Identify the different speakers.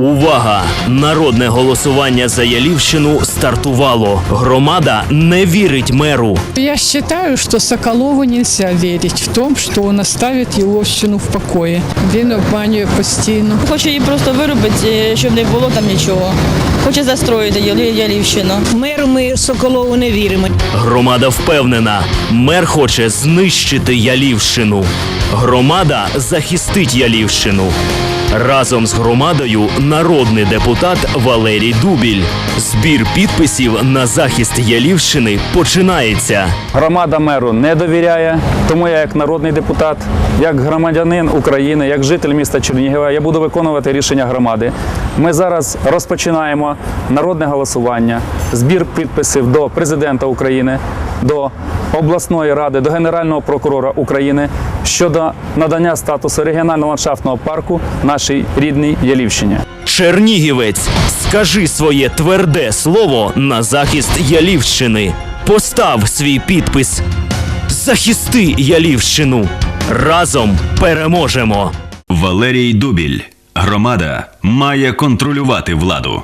Speaker 1: Увага! Народне голосування за Ялівщину стартувало. Громада не вірить меру.
Speaker 2: Я считаю, что Соколову нельзя верить в том, что он оставит Еловщину в покое. Він обманює постійно.
Speaker 3: Хоче її просто виробити, щоб не було там нічого. Хоче застроїти Ялівщину.
Speaker 4: Меру ми Соколову не віримо.
Speaker 1: Громада впевнена, мер хоче знищити Ялівщину. Громада захистить Ялівщину. Разом з громадою народний депутат Валерій Дубіль. Збір підписів на захист Ялівщини починається.
Speaker 5: Громада меру не довіряє, тому я як народний депутат, як громадянин України, як житель міста Чернігова, я буду виконувати рішення громади. Ми зараз розпочинаємо народне голосування, збір підписів до президента України, до обласної ради, до Генерального прокурора України щодо надання статусу регіонального ландшафтного парку нашій рідній Ялівщині.
Speaker 1: Чернігівець, скажи своє тверде слово на захист Ялівщини. Постав свій підпис. Захисти Ялівщину. Разом переможемо.
Speaker 6: Валерій Дубіль. Громада має контролювати владу.